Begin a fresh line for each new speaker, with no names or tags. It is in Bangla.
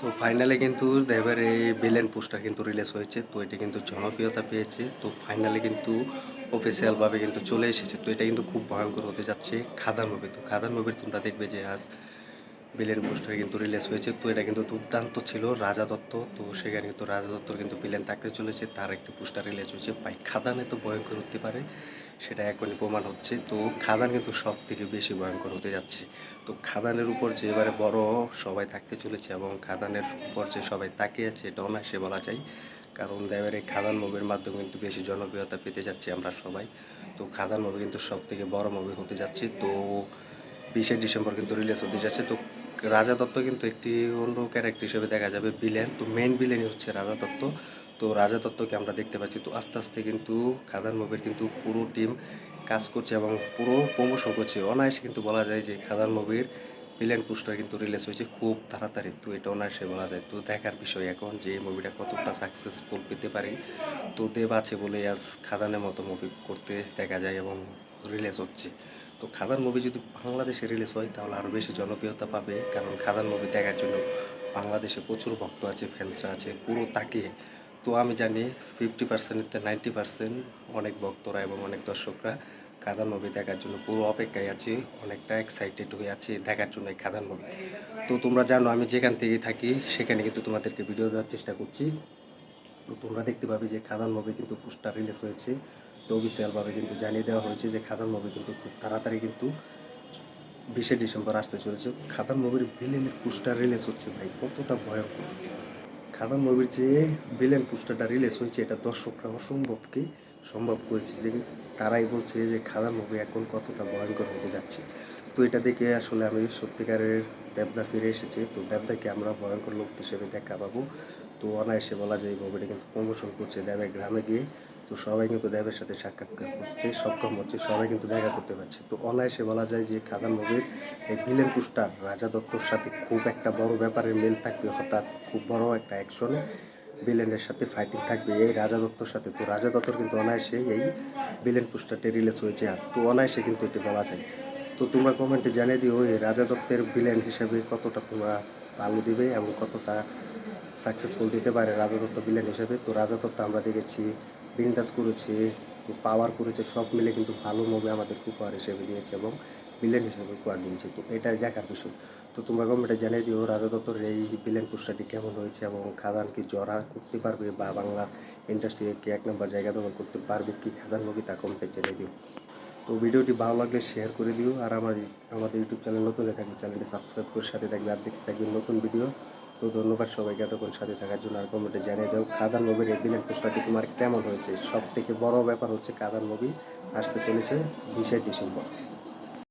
তো ফাইনালে কিন্তু দেবের এই বেলেন পোস্টার কিন্তু রিলিজ হয়েছে, তো এটা কিন্তু জনপ্রিয়তা পেয়েছে, তো ফাইনালে কিন্তু অফিসিয়ালভাবে কিন্তু চলে এসেছে, তো এটা কিন্তু খুব ভয়ঙ্কর হতে যাচ্ছে, খাদান মুভি তো খাদান মুভির তোমরা দেখবে যে আজ ভিলেন পোস্টার কিন্তু রিলিজ হয়েছে। তো এটা কিন্তু দুর্দান্ত ছিল, রাজা দত্ত। তো সেখানে কিন্তু রাজা দত্তর কিন্তু ভিলেন থাকতে চলেছে তার একটি পোস্টার রিলিজ হয়েছে। ভাই, খাদানে তো ভয়ঙ্কর হতে পারে, সেটা এখনই প্রমাণ হচ্ছে। তো খাদান কিন্তু সব থেকে বেশি ভয়ঙ্কর হতে যাচ্ছে। তো খাদানের উপর যে এবারে বড় সবাই থাকতে চলেছে এবং খাদানের উপর যে সবাই তাকিয়ে আছে এটা অনায়াসে বলা যায়। কারণ দেবের এই খাদান মুভির মাধ্যমে কিন্তু বেশি জনপ্রিয়তা পেতে যাচ্ছি আমরা সবাই। তো খাদান মুভি কিন্তু সব থেকে বড় মুভি হতে যাচ্ছে। তো বিশে ডিসেম্বর কিন্তু রিলিজ হতে যাচ্ছে। তো রাজা দত্ত কিন্তু একটি অন্য ক্যারেক্টার হিসেবে দেখা যাবে ভিলেন তো মেন ভিলেনই হচ্ছে রাজা দত্ত। তো রাজা দত্তকে আমরা দেখতে পাচ্ছি। তো আস্তে আস্তে কিন্তু খাদান মুভির কিন্তু পুরো টিম কাজ করছে এবং পুরো প্রমোশন করছে। অনায়াসে কিন্তু বলা যায় যে খাদান মুভির ভিলেন পোস্টার কিন্তু রিলিজ হয়েছে খুব তাড়াতাড়ি। তো এটা অনায়াসে বলা যায়। তো দেখার বিষয় এখন যে মুভিটা কতটা সাকসেসফুল পেতে পারি। তো দেব আছে বলে আজ খাদানের মতো মুভি করতে দেখা যায় এবং রিলিজ হচ্ছে। তো খাদান মুভি যদি বাংলাদেশে রিলিজ হয়, তাহলে আরও বেশি জনপ্রিয়তা পাবে। কারণ খাদান মুভি দেখার জন্য বাংলাদেশে প্রচুর ভক্ত আছে ফ্যান্সরা আছে, পুরো তাকিয়ে তো আমি জানি ফিফটি পার্সেন্টের নাইনটি পার্সেন্ট অনেক ভক্তরা এবং অনেক দর্শকরা খাদান মুভি দেখার জন্য পুরো অপেক্ষায় আছে, অনেকটা এক্সাইটেড হয়ে আছে দেখার জন্য এই খাদান মুভি তো তোমরা জানো, আমি যেখান থেকে থাকি, সেখানে কিন্তু তোমাদেরকে ভিডিও দেওয়ার চেষ্টা করছি। তো তোমরা দেখতে পাবে যে খাদান মুভি কিন্তু পোস্টার রিলিজ হয়েছে। তো অফিসিয়ালভাবে কিন্তু জানিয়ে দেওয়া হয়েছে যে খাদান মুভি কিন্তু খুব তাড়াতাড়ি কিন্তু বিশে ডিসেম্বর আসতে চলেছে। খাদান মুভির ভিলেনের পোস্টার রিলিজ হচ্ছে ভাই, কতটা ভয়ঙ্কর। খাদান মুভির যে ভিলেন পোস্টারটা রিলিজ হয়েছে, এটা দর্শকরা অসম্ভবকে সম্ভব করেছে যে তারাই বলছে যে খাদান মুভি এখন কতটা ভয়ঙ্কর হতে যাচ্ছে। তো এটা দেখে আসলে আমি সত্যিকারের দেবদা ফিরে এসেছে। তো দেবদাকে আমরা ভয়ঙ্কর লোক হিসেবে দেখা পাবো। তো অনায়াসে বলা যায় মুভিটা কিন্তু প্রমোশন করছে দেবের গ্রামে গিয়ে। তো সবাই কিন্তু দেবের সাথে সাক্ষাৎকার করতে সক্ষম হচ্ছে, সবাই কিন্তু দেখা করতে পারছে। তো অনায়াসে বলা যায় যে খাদান মুভির এই ভিলেন পোস্টার রাজা দত্তর সাথে খুব একটা বড় ব্যাপারের মেল থাকবে, হঠাৎ খুব বড় একটা অ্যাকশনে ভিলেনের সাথে ফাইটিং থাকবে এই রাজা দত্তর সাথে। তো রাজা দত্তর কিন্তু অনায়াসে এই ভিলেন পোস্টারটি রিলিজ হয়েছে আজ। তো অনায়াসে কিন্তু এটি বলা যায়। তো তোমরা কমেন্টে জানিয়ে দিও, এই রাজা দত্তের ভিলেন হিসেবে কতটা তোমরা ভালো দিবে এবং কতটা সাকসেসফুল দিতে পারে রাজা দত্ত ভিলেন হিসেবে। তো রাজা দত্ত আমরা দেখেছি বিন্দাস করেছে পাওয়ার করেছে, সব মিলে কিন্তু ভালো মুভি আমাদের উপহার হিসেবে দিয়েছে এবং ভিলেন হিসেবে উপহার দিয়েছে। তো এটাই দেখার বিষয়। তো তোমরা কমেন্টে জানিয়ে দিও রাজা দত্তর এই ভিলেন পোস্টারটি কেমন হয়েছে এবং খাদান কি জরা করতে পারবে বা বাংলা ইন্ডাস্ট্রিকে এক নম্বর জায়গা দখল করতে পারবে কি খাদান মুভি তা কমেন্টে জানিয়ে দিও। তো ভিডিওটি ভালো লাগলে শেয়ার করে দিও। আর আমার আমাদের ইউটিউব চ্যানেল নতুন হয়ে থাকলে চ্যানেলটি সাবস্ক্রাইব করে সাথে থাকবে। আর দেখতে থাকবে নতুন ভিডিও তো ধন্যবাদ সবাইকে এতক্ষণ সাথে থাকার জন্য। আর কমেন্টে জানিয়ে দাও কাদার মুভির ভিলেন পোস্টারটি তোমার কেমন হয়েছে? সব থেকে বড় ব্যাপার হচ্ছে কাদার মুভি আসতে চলেছে বিশে ডিসেম্বর।